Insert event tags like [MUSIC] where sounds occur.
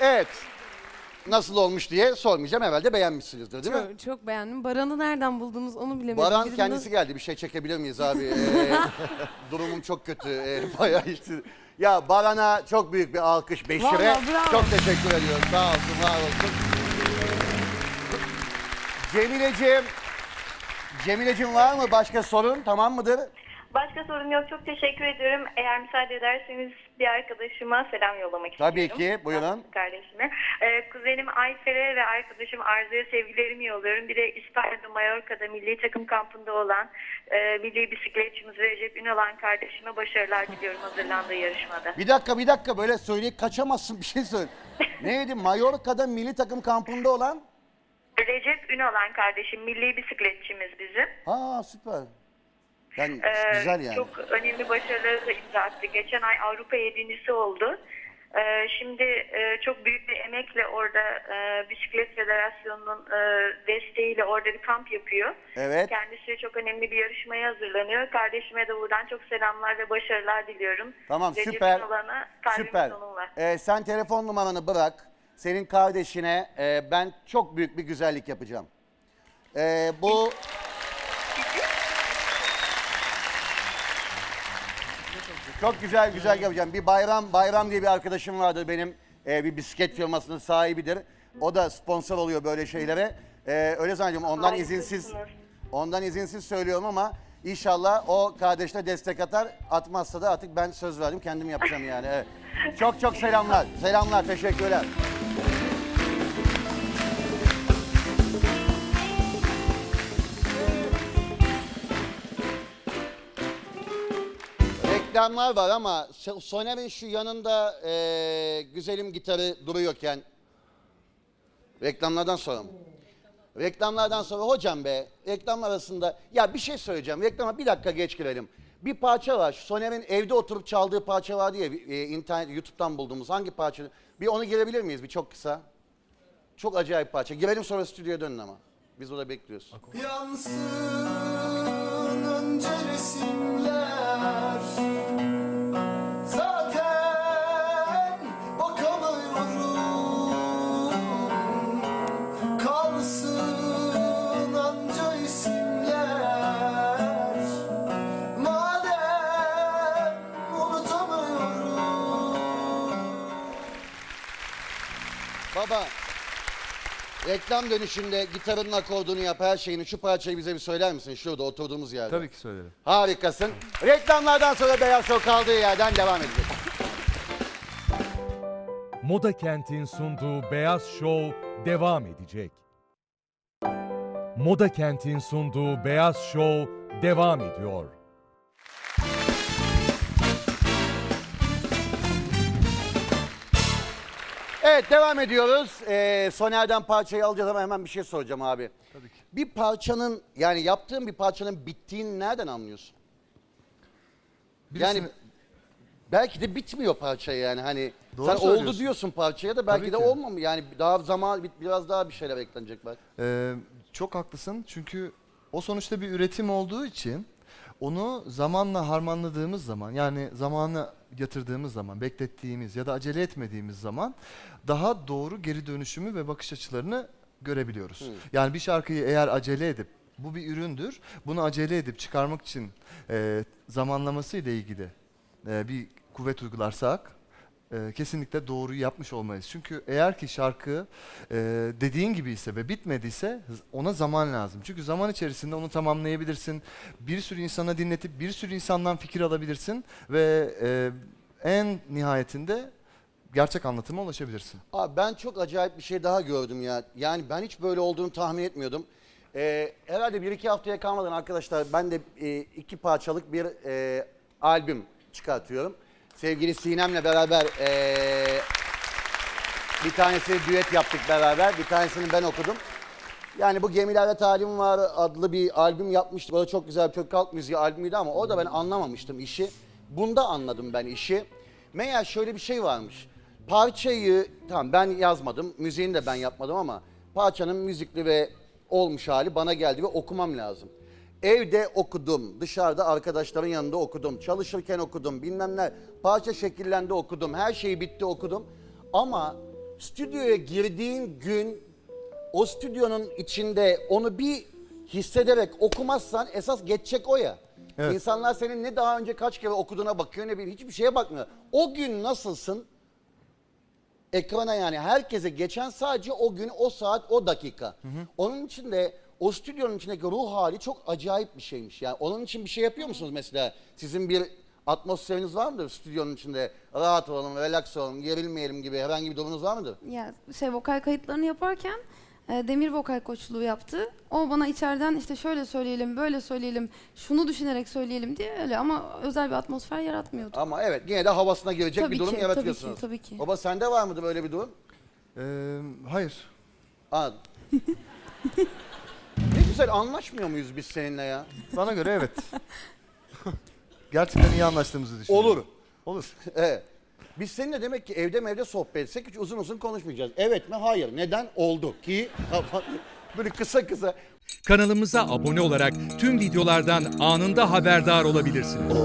Evet. Nasıl olmuş diye sormayacağım. Evvelde beğenmişsinizdir değil mi? Çok, çok beğendim. Baran'ı nereden buldunuz onu bilemedim. Baran Birinin- kendisi geldi. Bir şey çekebilir miyiz abi? Ee, [LAUGHS] durumum çok kötü. Ee, bayağı işte. Ya Baran'a çok büyük bir alkış Beşir'e. Vallahi bravo. Çok teşekkür ediyorum. Sağ olsun, var olsun. Cemileciğim. Cemileciğim var mı başka sorun? Tamam mıdır? Başka sorun yok. Çok teşekkür ediyorum. Eğer müsaade ederseniz bir arkadaşıma selam yollamak Tabii istiyorum. ki, buyurun. Kardeşime. Ee, kuzenim Ayfer'e ve arkadaşım Arzu'ya sevgilerimi yolluyorum. Bir de İspanya'da Mallorca'da milli takım kampında olan e, milli bisikletçimiz Recep Ünalan kardeşime başarılar diliyorum hazırlandığı yarışmada. Bir dakika bir dakika böyle söyleyip kaçamazsın [LAUGHS] bir şey söyle. Neydi? Mallorca'da milli takım kampında olan? Recep Ünalan kardeşim milli bisikletçimiz bizim. Aa süper. Yani Ee, güzel yani. Çok önemli başarıları da imza attı. Geçen ay Avrupa yedincisi oldu. Ee, şimdi e, çok büyük bir emekle orada e, Bisiklet Federasyonu'nun e, desteğiyle orada bir kamp yapıyor. Evet. Kendisi çok önemli bir yarışmaya hazırlanıyor. Kardeşime de buradan çok selamlar ve başarılar diliyorum. Tamam Recep süper. Kalbimin Süper. onunla. Ee, sen telefon numaranı bırak. Senin kardeşine e, ben çok büyük bir güzellik yapacağım. Ee, bu çok güzel güzel yapacağım. Bir bayram bayram diye bir arkadaşım vardır benim e, bir bisiklet firmasının sahibidir. O da sponsor oluyor böyle şeylere. Ee, öyle zannediyorum ondan izinsiz ondan izinsiz söylüyorum ama inşallah o kardeş de destek atar. Atmazsa da artık ben söz verdim kendim yapacağım yani. Evet. Çok çok selamlar. Selamlar teşekkürler. Reklamlar var ama So- Soner'in şu yanında eee, güzelim gitarı duruyorken reklamlardan sonra mı? Reklamlardan sonra hocam be reklam arasında ya bir şey söyleyeceğim reklama bir dakika geç girelim. Bir parça var şu Soner'in evde oturup çaldığı parça vardı ya e, internet YouTube'dan bulduğumuz hangi parça? Bir onu girebilir miyiz bir çok kısa? Çok acayip parça. Girelim sonra stüdyoya dönün ama. Biz burada bekliyoruz. Yansın önce resimler Baba reklam dönüşünde gitarının akordunu yap her şeyini şu parçayı bize bir söyler misin şurada oturduğumuz yerde? Tabii ki söylerim. Harikasın. Reklamlardan sonra Beyaz Show kaldığı yerden devam edecek. Moda Kent'in sunduğu Beyaz Show devam edecek. Moda Kent'in sunduğu Beyaz Show devam ediyor. Evet devam ediyoruz. Ee, Soner'den parçayı alacağız ama hemen bir şey soracağım abi. Tabii ki. Bir parçanın yani yaptığın bir parçanın bittiğini nereden anlıyorsun? Yani Birisini- belki de bitmiyor parça yani hani Doğru sen oldu söylüyorsun. diyorsun parçaya da belki Tabii de ki. olmam yani daha zaman biraz daha bir şeyler eklenecek belki. Ee, çok haklısın çünkü o sonuçta bir üretim olduğu için onu zamanla harmanladığımız zaman yani zamanı yatırdığımız zaman, beklettiğimiz ya da acele etmediğimiz zaman daha doğru geri dönüşümü ve bakış açılarını görebiliyoruz. Yani bir şarkıyı eğer acele edip bu bir üründür. Bunu acele edip çıkarmak için e, zamanlaması ile ilgili e, bir kuvvet uygularsak e, kesinlikle doğruyu yapmış olmayız. Çünkü eğer ki şarkı e, dediğin gibi ise ve bitmediyse ona zaman lazım. Çünkü zaman içerisinde onu tamamlayabilirsin. Bir sürü insana dinletip bir sürü insandan fikir alabilirsin ve e, en nihayetinde gerçek anlatıma ulaşabilirsin. Abi ben çok acayip bir şey daha gördüm ya. Yani ben hiç böyle olduğunu tahmin etmiyordum. Ee, herhalde bir iki haftaya kalmadan arkadaşlar ben de e, iki parçalık bir e, albüm çıkartıyorum. Sevgili Sinem'le beraber e, bir tanesi düet yaptık beraber. Bir tanesini ben okudum. Yani bu Gemilerde Talim Var adlı bir albüm yapmıştık. O da çok güzel bir Türk halk müziği albümüydü ama orada ben anlamamıştım işi. Bunda anladım ben işi. Meğer şöyle bir şey varmış. Parçayı, tamam ben yazmadım, müziğini de ben yapmadım ama parçanın müzikli ve olmuş hali bana geldi ve okumam lazım. Evde okudum, dışarıda arkadaşların yanında okudum, çalışırken okudum, bilmem ne. Parça şekillendi okudum, her şey bitti okudum. Ama stüdyoya girdiğin gün o stüdyonun içinde onu bir hissederek okumazsan esas geçecek o ya. Evet. İnsanlar senin ne daha önce kaç kere okuduğuna bakıyor ne bileyim hiçbir şeye bakmıyor. O gün nasılsın? Ekrana yani herkese geçen sadece o gün, o saat, o dakika. Onun için de o stüdyonun içindeki ruh hali çok acayip bir şeymiş. Yani onun için bir şey yapıyor musunuz mesela? Sizin bir atmosferiniz var mıdır stüdyonun içinde? Rahat olalım, relax olalım, gerilmeyelim gibi herhangi bir durumunuz var mıdır? Ya şey vokal kayıtlarını yaparken e, Demir vokal koçluğu yaptı. O bana içeriden işte şöyle söyleyelim, böyle söyleyelim, şunu düşünerek söyleyelim diye öyle ama özel bir atmosfer yaratmıyordu. Ama evet yine de havasına girecek Tabii bir durum ki, yaratıyorsunuz. tabii ki, tabii ki. Baba sende var mıdır böyle bir durum? Ee, hayır. Anladım. [LAUGHS] güzel anlaşmıyor muyuz biz seninle ya? Bana göre evet. [LAUGHS] Gerçekten iyi anlaştığımızı düşünüyorum. Olur. Olur. [LAUGHS] Evet. Biz seninle demek ki evde mevde sohbet etsek hiç uzun uzun konuşmayacağız. Evet mi? Hayır. Neden? Oldu. Ki [LAUGHS] böyle kısa kısa. Kanalımıza abone olarak tüm videolardan anında haberdar olabilirsiniz.